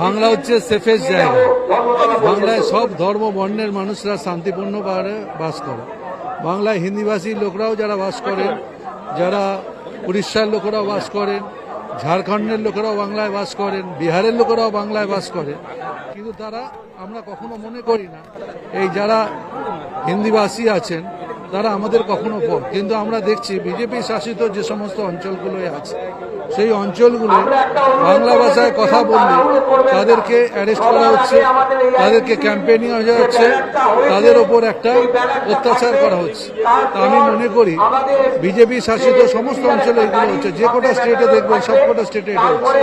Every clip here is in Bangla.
বাংলা হচ্ছে সেফেস্ট জায়গা। বাংলায় সব ধর্ম, বর্ণের মানুষরা শান্তিপূর্ণভাবে বাস করে। বাংলায় হিন্দিভাষী লোকরাও যারা বাস করেন, যারা উড়িষ্যার লোকেরাও বাস করেন, ঝাড়খণ্ডের লোকেরাও বাংলায় বাস করেন, বিহারের লোকেরাও বাংলায় বাস করেন। কিন্তু তারা আমরা কখনো মনে করি না, এই যারা হিন্দিভাষী আছেন তারা আমাদের কখনো পর কিন্তু আমরা দেখছি বিজেপি শাসিত যে সমস্ত অঞ্চলগুলোয় আছে, সেই অঞ্চলগুলো বাংলা ভাষায় কথা বললে তাদেরকে অ্যারেস্ট করা হচ্ছে, তাদেরকে ক্যাম্পেনিং হয়ে যাচ্ছে তাদের ওপর একটা অত্যাচার করা হচ্ছে। তা আমি মনে করি বিজেপি শাসিত সমস্ত অঞ্চলে এগুলো হচ্ছে, যে কটা স্টেটে দেখবেন সব কটা স্টেটে এটা হচ্ছে।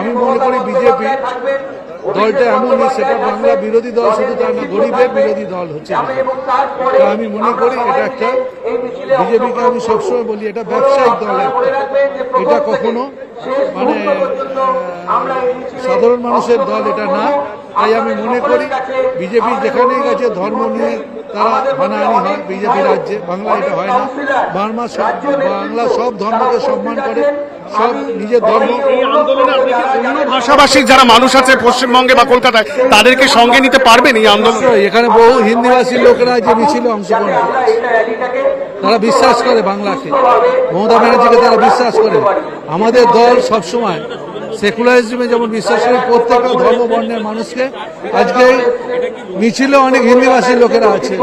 আমি মনে করি বিজেপি দলটা এমনই সেটা বাংলা বিরোধী দল, শুধু তার না, গরিবের বিরোধী দল হচ্ছে। তা আমি মনে করি এটা একটা বিজেপিকে আমি সবসময় বলি, এটা ব্যবসায়িক দল এটা কখনো মানে সাধারণ মানুষের দল এটা না। তাই আমি মনে করি বিজেপি যেখানেই গেছে, ধর্ম নিয়ে তারা হানাহানি হয় বিজেপি রাজ্যে। বাংলা এটা হয় না। বাংলা সব বাংলা সব ধর্মকে সম্মান করে। সব নিজের ধর্ম অন্য ভাষাভাষীর যারা মানুষ আছে পশ্চিমবঙ্গে বা কলকাতায় তাদেরকে সঙ্গে নিতে পারবেন এই আন্দোলন? এখানে বহু হিন্দিভাষী লোকেরা যে মিছিলে অংশগ্রহণ তারা বিশ্বাস করে বাংলাকে। মমতা ব্যানার্জিকে তারা বিশ্বাস করে। আমাদের দল সবসময় সেকুলারিজমে যেমন বিশ্বাস করে, প্রত্যেকটা ধর্ম বর্ণের মানুষকে আজকে মিছিলে অনেক হিন্দিভাষী লোকেরা আছে।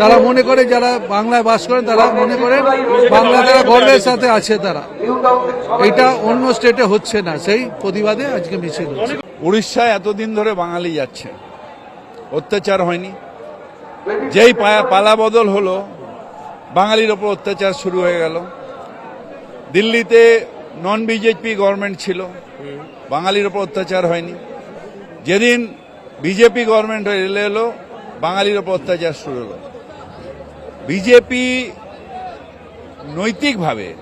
তারা মনে করে যারা বাংলায় বাস করেন, তারা মনে করেন বাংলা তারা গর্বের সাথে আছে তারা। এটা অন্য স্টেটে হচ্ছে না, সেই প্রতিবাদে আজকে মিছিল উড়িষ্যায় এতদিন ধরে বাঙালি যাচ্ছে। অত্যাচার হয়নি। যেই পালা বদল হলো, বাঙালির ওপর অত্যাচার শুরু হয়ে গেল। দিল্লিতে নন বিজেপি গভর্নমেন্ট ছিল। বাঙালির ওপর অত্যাচার হয়নি। যেদিন বিজেপি গভর্নমেন্ট হয়ে এলে এলো, বাঙালির ওপর অত্যাচার শুরু হলো। বিজেপি নৈতিকভাবে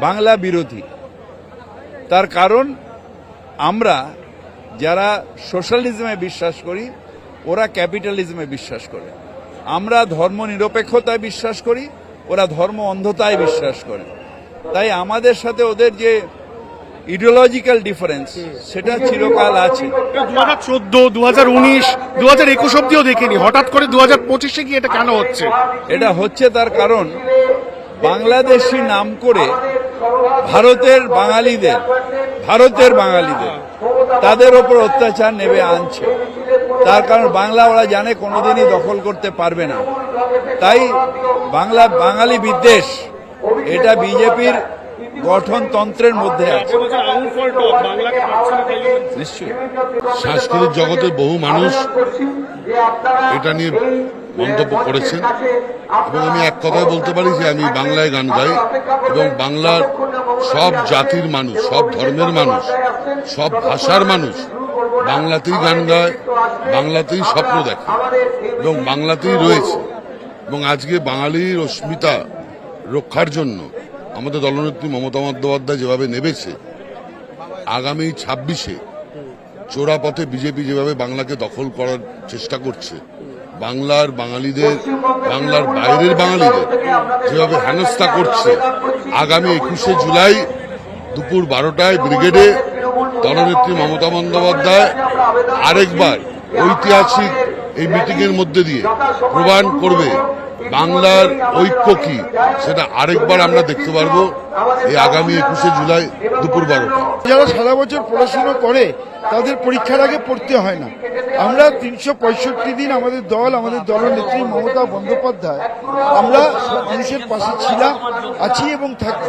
বাংলা বিরোধী। তার কারণ, আমরা যারা সোশ্যালিজমে বিশ্বাস করি, ওরা ক্যাপিটালিজমে বিশ্বাস করে। আমরা ধর্ম নিরপেক্ষতায় বিশ্বাস করি, ওরা ধর্ম অন্ধতায় বিশ্বাস করে। তাই আমাদের সাথে ওদের যে ইডিওলজিক্যাল ডিফারেন্স সেটা চিরকাল আছে। দু হাজার চোদ্দ দু হাজার উনিশ দু হাজার একুশ অব্দিও দেখিনি। হঠাৎ করে দু হাজার পঁচিশে গিয়ে এটা কেন হচ্ছে? এটা হচ্ছে তার কারণ বাংলাদেশি নাম করে ভারতের বাঙালিদের ভারতের বাঙালিদের তাদের ওপর অত্যাচার নেবে আনছে। তার কারণ বাংলা ওরা জানে কোনোদিনই দখল করতে পারবে না। তাই বাংলা বাঙালি বিদ্বেষ এটা বিজেপির গঠনতন্ত্রের মধ্যে আছে। নিশ্চয়ই। সাংস্কৃতিক জগতের বহু মানুষ এটা নিয়ে মন্তব্য করেছেন। এবং আমি এক কথায় বলতে পারি যে আমি বাংলায় গান গাই এবং বাংলার সব জাতির মানুষ সব ধর্মের মানুষ সব ভাষার মানুষ বাংলাতেই গান গায় বাংলাতেই স্বপ্ন দেখে এবং বাংলাতেই রয়েছে। এবং আজকে বাঙালির অস্মিতা রক্ষার জন্য আমাদের দলনেত্রী মমতা বন্দ্যোপাধ্যায় যেভাবে নেবেছে, আগামী ছাব্বিশে চোরা পথে বিজেপি যেভাবে বাংলাকে দখল করার চেষ্টা করছে, বাংলার বাঙালিদের, বাংলার বাইরের বাঙালিদের যেভাবে হেনস্থা করছে, আগামী একুশে জুলাই দুপুর বারোটায় ব্রিগেডে দলনেত্রী মমতা বন্দ্যোপাধ্যায় আরেকবার ঐতিহাসিক এই মিটিং এর মধ্যে দিয়ে প্রমাণ করবে বাংলার ঐক্য কি, সেটা আরেকবার আমরা দেখতে পারব এই আগামী একুশে জুলাই দুপুর বারোটা যারা সারা বছর পড়াশুনো করে, তাদের পরীক্ষার আগে পড়তে হয় না। আমরা তিনশো পঁয়ষট্টি দিন আমাদের দল, আমাদের দলনেত্রী মমতা বন্দ্যোপাধ্যায়, আমরা মানুষের পাশে ছিলাম, আছি এবং থাকি।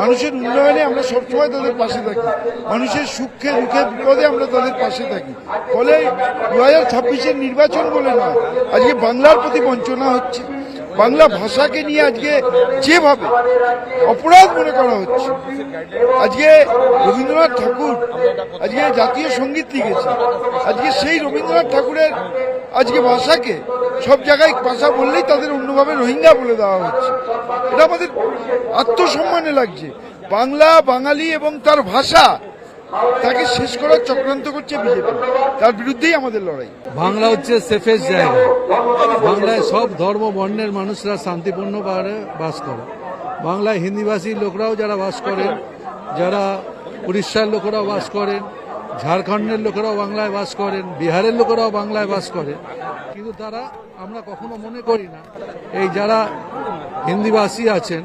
মানুষের উন্নয়নে আমরা সবসময় তাদের পাশে থাকি। মানুষের সুখে দুঃখে বিপদে আমরা তাদের পাশে থাকি। ফলে দু হাজার ছাব্বিশের নির্বাচন বলে নয়। আজকে বাংলার প্রতি বঞ্চনা হচ্ছে। বাংলা ভাষাকে নিয়ে আজকে যেভাবে অপরাধ মনে করা হচ্ছে। আজকে রবীন্দ্রনাথ ঠাকুর আজকে জাতীয় সংগীত লিখেছে আজকে সেই রবীন্দ্রনাথ ঠাকুরের আজকে ভাষাকে সব জায়গায় ভাষা বললেই তাদের অন্যভাবে রোহিঙ্গা বলে দেওয়া হচ্ছে। এটা আমাদের আত্মসম্মানে লাগছে। বাংলা, বাঙালি এবং তার ভাষা তাকে শেষ করার চক্রান্ত করছে বিজেপি। তার বিরুদ্ধেই আমাদের লড়াই। বাংলা হচ্ছে সেফেস্ট জায়গা। বাংলায় সব ধর্ম বর্ণের মানুষরা শান্তিপূর্ণভাবে বাস করে। বাংলায় হিন্দিভাষী লোকরাও যারা বাস করেন, যারা উড়িষ্যার লোকেরাও বাস করেন, ঝাড়খণ্ডের লোকেরাও বাংলায় বাস করেন, বিহারের লোকেরাও বাংলায় বাস করেন। কিন্তু তারা আমরা কখনো মনে করি না, এই যারা হিন্দিভাষী আছেন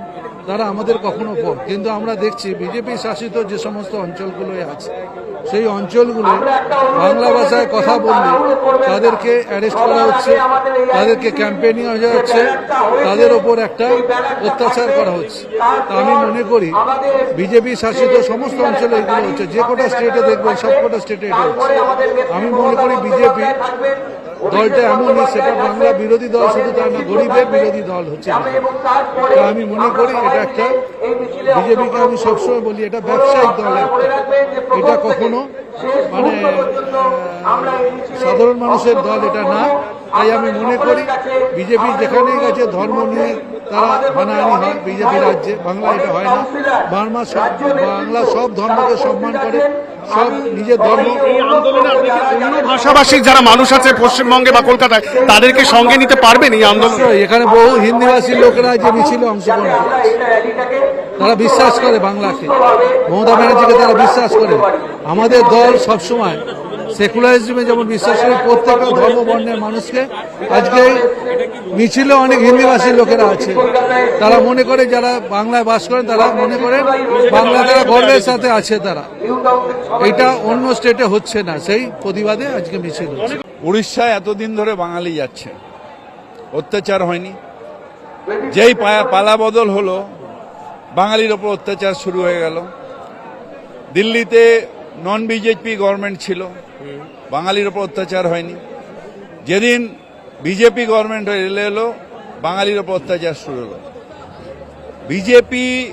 তারা আমাদের কখনো পর। কিন্তু আমরা দেখছি বিজেপি শাসিত যে সমস্ত অঞ্চলগুলোয় আছে, সেই অঞ্চলগুলো বাংলা ভাষায় কথা বললে তাদেরকে অ্যারেস্ট করা হচ্ছে, তাদেরকে ক্যাম্পেনিং হয়ে যাচ্ছে তাদের ওপর একটা অত্যাচার করা হচ্ছে। তা আমি মনে করি বিজেপি শাসিত সমস্ত অঞ্চলে এগুলো হচ্ছে, যে কটা স্টেটে দেখবেন সব কটা স্টেটে এটা হচ্ছে। আমি মনে করি বিজেপি দলটা এমনই সেটা বাংলা বিরোধী দল, শুধু তার না, গরিবের বিরোধী দল হচ্ছে। আমি মনে করি এটা একটা বিজেপিকে আমি সবসময় বলি, এটা ব্যবসায়িক দল এটা কখনো মানে সাধারণ মানুষের দল এটা না। তাই আমি মনে করি বিজেপি যেখানেই গেছে, ধর্ম নিয়ে তারা হানাহানি হয়, বিজেপি রাজ্যে। বাংলা এটা হয় না। বাংলা সব বাংলা সব ধর্মকে সম্মান করে। সব নিজের ধর্ম। ভাষাভাষীর যারা মানুষ আছে পশ্চিমবঙ্গে বা কলকাতায়, তাদেরকে সঙ্গে নিতে পারবেন এই আন্দোলন? এখানে বহু হিন্দিভাষী লোকেরা যে মিছিলে অংশগ্রহণ তারা বিশ্বাস করে বাংলাকে। মমতা ব্যানার্জিকে তারা বিশ্বাস করে। আমাদের দল সবসময় সেকুলারিজমে যেমন বিশ্বাস করে, প্রত্যেকটা ধর্ম বর্ণের মানুষকে আজকে মিছিলে অনেক হিন্দিভাষী লোকেরা আছে। তারা মনে করে যারা বাংলায় বাস করেন, তারা মনে করে বাংলা তারা গর্বের সাথে আছে তারা। এটা অন্য স্টেটে হচ্ছে না, সেই প্রতিবাদে আজকে মিছিল উড়িষ্যায় এতদিন ধরে বাঙালি যাচ্ছে। অত্যাচার হয়নি। যেই পালা বদল হলো, বাঙালির ওপর অত্যাচার শুরু হয়ে গেল। দিল্লিতে নন বিজেপি গভর্নমেন্ট ছিল। বাঙালির ওপর অত্যাচার হয়নি। যেদিন বিজেপি গভর্নমেন্ট এলে এলো, বাঙালির ওপর অত্যাচার শুরু হলো। বিজেপি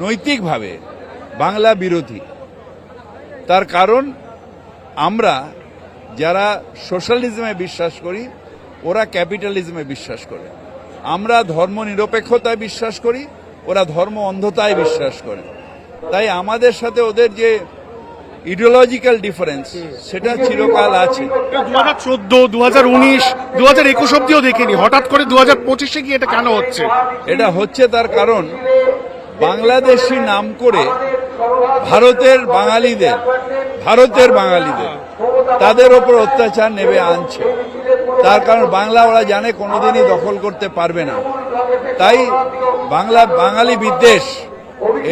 নৈতিকভাবে বাংলা বিরোধী। তার কারণ, আমরা যারা সোশ্যালিজমে বিশ্বাস করি, ওরা ক্যাপিটালিজমে বিশ্বাস করে। আমরা ধর্ম নিরপেক্ষতায় বিশ্বাস করি, ওরা ধর্ম অন্ধতায় বিশ্বাস করে। তাই আমাদের সাথে ওদের যে ইডিওলজিক্যাল ডিফারেন্স সেটা চিরকাল আছে। দু হাজার চোদ্দ দু হাজার উনিশ দু হাজার একুশ অব্দিও দেখিনি। হঠাৎ করে দু হাজার পঁচিশে গিয়ে এটা কেন হচ্ছে? এটা হচ্ছে তার কারণ বাংলাদেশি নাম করে ভারতের বাঙালিদের ভারতের বাঙালিদের তাদের ওপর অত্যাচার নেবে আনছে। তার কারণ বাংলা ওরা জানে কোনোদিনই দখল করতে পারবে না। তাই বাংলা বাঙালি বিদ্বেষ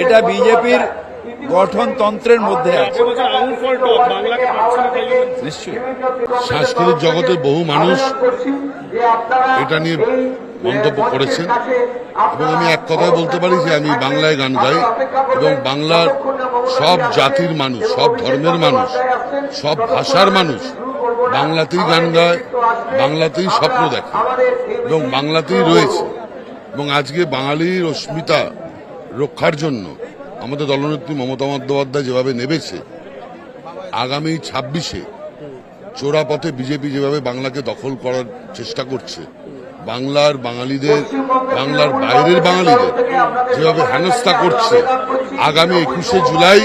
এটা বিজেপির গঠনতন্ত্রের মধ্যে আছে। নিশ্চয়ই। সাংস্কৃতিক জগতের বহু মানুষ এটা নিয়ে মন্তব্য করেছেন। এবং আমি এক কথায় বলতে পারি যে আমি বাংলায় গান গাই এবং বাংলার সব জাতির মানুষ, সব ধর্মের মানুষ, সব ভাষার মানুষ বাংলাতেই গান গায়, বাংলাতেই স্বপ্ন দেখে এবং বাংলাতেই রয়েছে। এবং আজকে বাঙালির অস্মিতা রক্ষার জন্য আমাদের দলনেত্রী মমতা বন্দ্যোপাধ্যায় যেভাবে নেবেছে আগামী ছাব্বিশে চোরা পথে বিজেপি যেভাবে বাংলাকে দখল করার চেষ্টা করছে, বাংলার বাঙালিদের, বাংলার বাইরের বাঙালিদের যেভাবে হেনস্থা করছে, আগামী একুশে জুলাই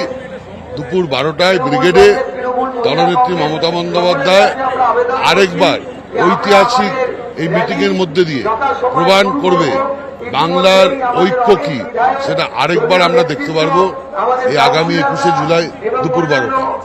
দুপুর বারোটায় ব্রিগেডে দলনেত্রী মমতা বন্দ্যোপাধ্যায় আরেকবার ঐতিহাসিক এই মিটিংয়ের মধ্যে দিয়ে প্রমাণ করবে বাংলার ঐক্য কি, সেটা আরেকবার আমরা দেখতে পারব এই আগামী একুশে জুলাই দুপুর বারোটা